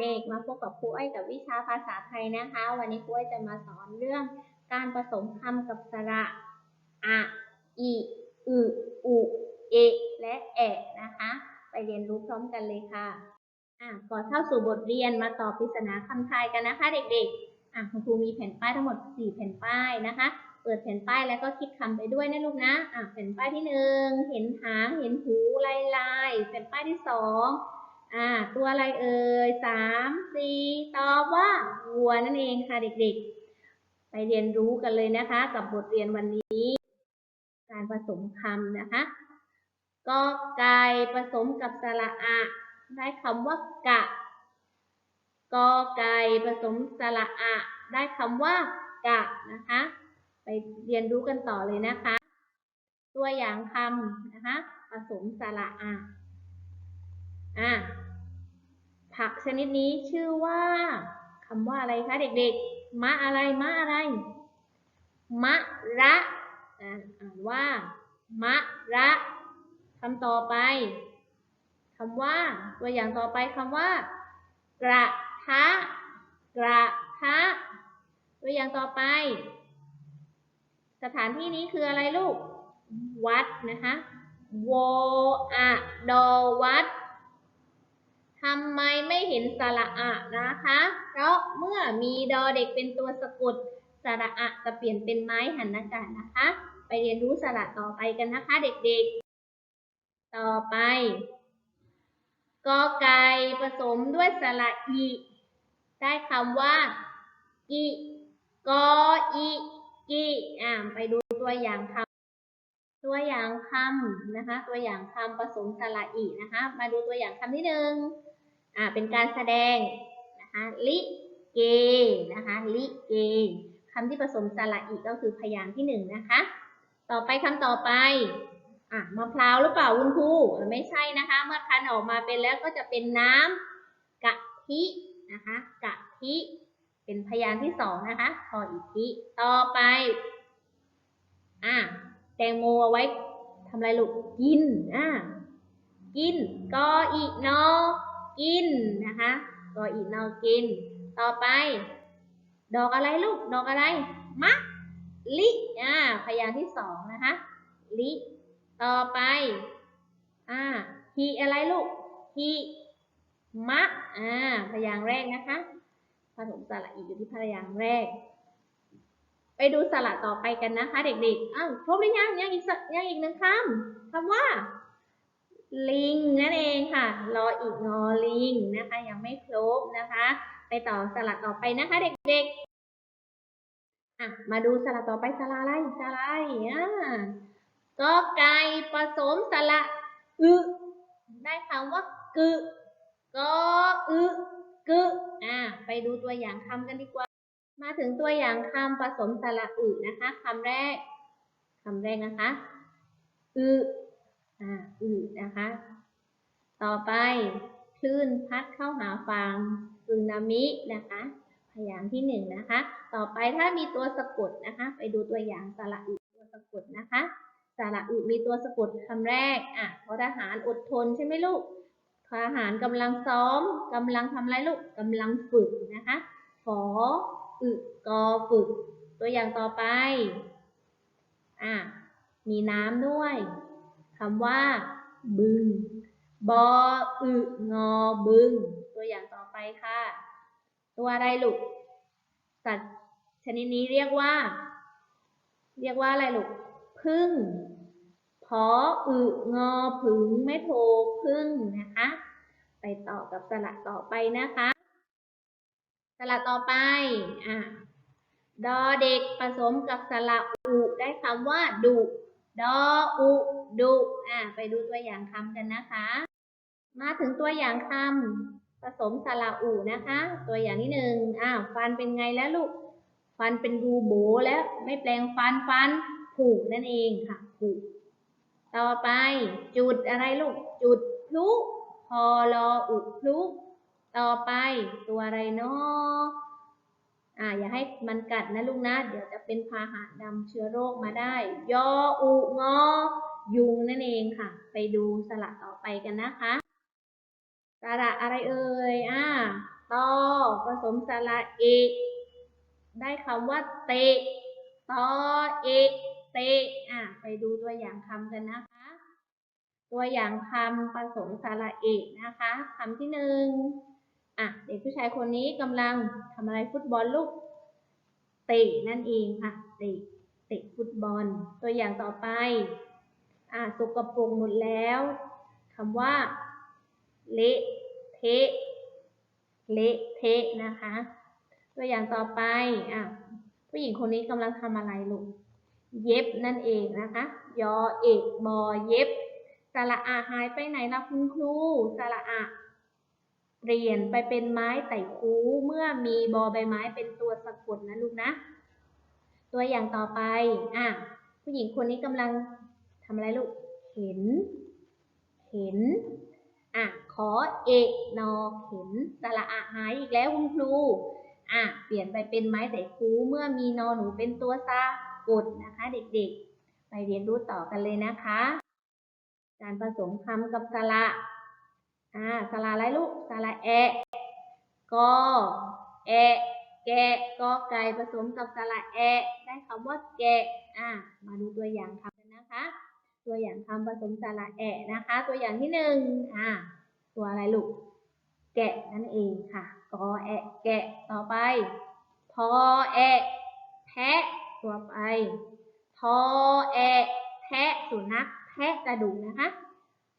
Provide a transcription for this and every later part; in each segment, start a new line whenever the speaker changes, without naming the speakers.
เด็กมาพบกับครูอ้อยกับวิชาภาษาไทยนะคะ วันนี้ครูอ้อยจะมาสอนเรื่องการผสมคำกับสระอะอิอึอุเอและแอะนะคะ ไปเรียนรู้พร้อมกันเลยค่ะอะก่อนเข้าสู่บทเรียนมาตอบปริศนาคำทายกันนะคะ เด็กๆอะคุณครูมีแผ่นป้ายทั้งหมด 4 แผ่นป้ายนะคะ เปิดแผ่นป้ายแล้วก็คิดคำไปด้วยนะลูกนะอะแผ่นป้ายที่หนึ่งเห็นหางเห็นหูลายลายแผ่นป้ายที่ส อ่า ตัวอะไรเอ่ยสามสี่ตอบว่าวัวนั่นเองค่ะเด็กๆ ไปเรียนรู้กันเลยนะคะ กับบทเรียนวันนี้ การผสมคำนะคะกอไก่ผสมกับสระอะ ได้คำว่ากะกอไก่ผสมสระอะ ได้คำว่ากะนะคะ ไปเรียนรู้กันต่อเลยนะคะ ตัวอย่างคำนะคะ ผสมสระอะ อะผักชนิดนี้ชื่อว่าคำว่าอะไรคะเด็กๆ มะอะไร มะอะไร มะระอ่านว่า มะระคำต่อไปคำว่า ตัวอย่างต่อไปคำว่า กระทะ กระทะ ตัวอย่างต่อไป สถานที่นี้คืออะไรลูก วัดนะคะ โวอะดอวัด ทำไมไม่เห็นสระอะนะคะ เพราะเมื่อมีดอเด็กเป็นตัวสะกดสระอะจะเปลี่ยนเป็นไม้หันอากาศนะคะ ไปเรียนรู้สระต่อไปกันนะคะ เด็กๆ ต่อไปกอไก่ผสมด้วยสระอีได้คำว่ากิกออีกิอ่าไปดูตัวอย่างคำตัวอย่างคำนะคะ ตัวอย่างคำผสมสระอีนะคะ มาดูตัวอย่างคำที่หนึ่ง อ่าเป็นการแสดงนะคะลิเกนะคะลิเกคำที่ผสมสระอีกก็คือพยางค์ที่หนึ่งนะคะ ต่อไปคำต่อไปอะมะพร้าวหรือเปล่าคุณครูไม่ใช่นะคะ เมื่อคั้นออกมาเป็นแล้วก็จะเป็นน้ำกะทินะคะกะทิเป็นพยางค์ที่สองนะคะพออีกทีต่อไปอะแตงโมเอาไว้ทำอะไรลูกกินอะกินกออีนอ กินนะคะกออีนอกิน ต่อไป ดอกอะไรลูก ดอกอะไร มะ ลิอ่าพยางค์ที่สองนะคะ ลิ ต่อไป อ่าฮีอะไรลูกฮีมะ อ่า พยางค์แรกนะคะ ผสมสระอีกอยู่ที่พยางค์แรก ไปดูสระต่อไปกันนะคะ เด็กๆ อ้าว ครบหรือยัง ยังอีกสักยังอีกหนึ่งคำคำว่า ลิงนั่นเองค่ะ รออีกงอลิงนะคะ ยังไม่ครบนะคะ ไปต่อสระต่อไปนะคะ เด็กๆอะมาดูสระต่อไปสระอะไรสระอะไรอ่าก็ไก่ผสมสระอึได้คำว่ากึก็อึกึอ่าไปดูตัวอย่างคำกันดีกว่า มาถึงตัวอย่างคำผสมสระอึนะคะคำแรกคำแรกนะคะอึ อ่าอึนะคะ ต่อไปคลื่นพัดเข้าหาฝั่งสึนามินะคะ พยางค์ที่หนึ่งนะคะ ต่อไปถ้ามีตัวสะกดนะคะ ไปดูตัวอย่างสระอึตัวสะกดนะคะสระอึมีตัวสะกดคำแรกอะพราะทหารอดทนใช่ไหมลูกทหารกำลังซ้อมกำลังทำอะไรลูกกำลังฝึกนะคะขออึกอฝึก ตัวอย่างต่อไปอะมีน้ำด้วย คำว่า บึง บออึงอบึง ตัวอย่างต่อไปค่ะ ตัวอะไรลูก สัตว์ชนิดนี้เรียกว่า เรียกว่าอะไรลูก พึ่งพออึงอผึงไม่โทพึ่งนะคะ ไปต่อกับสระต่อไปนะคะสระต่อไป อะ ดอเด็กผสมกับสระอุได้คำว่าดุ ดออุ ดุอะไปดูตัวอย่างคำกันนะคะ มาถึงตัวอย่างคำผสมสระอุนะคะ ตัวอย่างที่หนึ่งอ้าวฟันเป็นไงแล้วลูก ฟันเป็นรูโบแล้วไม่แปลงฟันฟันผุนั่นเองค่ะผุต่อไปจุดอะไรลูก จุดพลุพอลออุพลุต่อไปตัวอะไรเนาะอ่าอย่าให้มันกัดนะลูกนะ เดี๋ยวจะเป็นพาหะนำเชื้อโรคมาได้ ยออุงอ ยุงนั่นเองค่ะ ไปดูสระต่อไปกันนะคะสระอะไรเอ่ยอ่าตอผสมสระเอกได้คำว่าเตะตอเอกเตะอะไปดูตัวอย่างคำกันนะคะ ตัวอย่างคำผสมสระเอกนะคะคำที่หนึ่งอะเด็กผู้ชายคนนี้กำลังทำอะไรฟุตบอลลูกเตะนั่นเองค่ะเตะเตะฟุตบอล ตัวอย่างต่อไป อะสกปรกหมดแล้วคำว่า เละเทะเละเทะนะคะ ตัวอย่างต่อไปอะผู้หญิงคนนี้กำลังทำอะไรลูก เย็บนั่นเองนะคะ ยอเอกบอเย็บสระอาหายไปไหนล่ะคุณครูสระอาเปลี่ยนไปเป็นไม้ไต่คูเมื่อมีบอใบไม้เป็นตัวสะกดนะลูกนะ ตัวอย่างต่อไปอะผู้หญิงคนนี้กำลังำอะไรลูกเข็นเข็น อะ ขอเอกนอเข็นสระอาหายอีกแล้วคุณครู อะ เปลี่ยนไปเป็นไม้ไต่คูเมื่อมีนอหนูเป็นตัวสะกดนะคะ เด็กๆ ไปเรียนรู้ต่อกันเลยนะคะ การผสมคำกับสระอ่าสระอะไรลูกสระแอะกอแอะแกะกอไก่ผสมกับสระแอะได้คำว่าแกะอ่ามาดูตัวอย่างคำกันนะคะ ตัวอย่างคำผสมสระแอะนะคะ ตัวอย่างที่หนึ่งอ่าตัวอะไรลูก แกะนั่นเองค่ะกอแอะแกะต่อไปพอแอะแพะตัวไปทอแอะแทะสุนัขแทะกระดูกนะคะ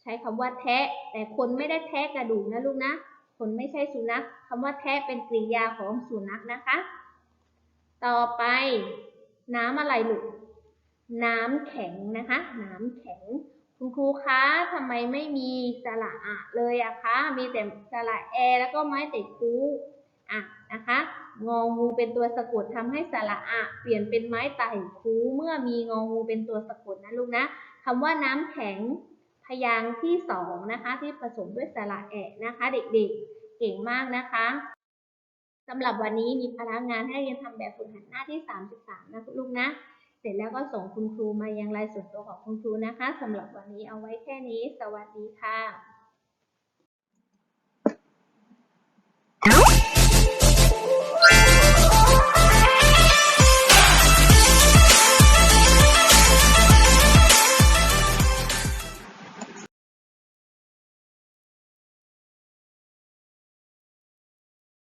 ใช้คำว่าแทะ แต่คนไม่ได้แทะกระดูกนะลูกนะคนไม่ใช่สุนัขคำว่าแทะเป็นกริยาของสุนัขนะคะ ต่อไป น้ำอะไรลูก น้ำแข็งนะคะ น้ำแข็ง คุณครูคะทำไมไม่มีสระอะเลยอะคะ มีแต่สระแอแล้วก็ไม้ติดคูอะนะคะงองูเป็นตัวสะกดทำให้สระอะเปลี่ยนเป็นไม้ไต่คูเมื่อมีงองูเป็นตัวสะกดนะลูกนะคำว่าน้ำแข็งพยางค์ที่สองนะคะที่ผสมด้วยสระแอะนะคะ เด็กๆเก่งมากนะคะสำหรับวันนี้มีพลังงานให้เรียนทำแบบฝึกหัดหน้าที่ 33 นะลูกนะ เสร็จแล้วก็ส่งคุณครูมายังไลน์ส่วนตัวของคุณครูนะคะสำหรับวันนี้เอาไว้แค่นี้ สวัสดีค่ะ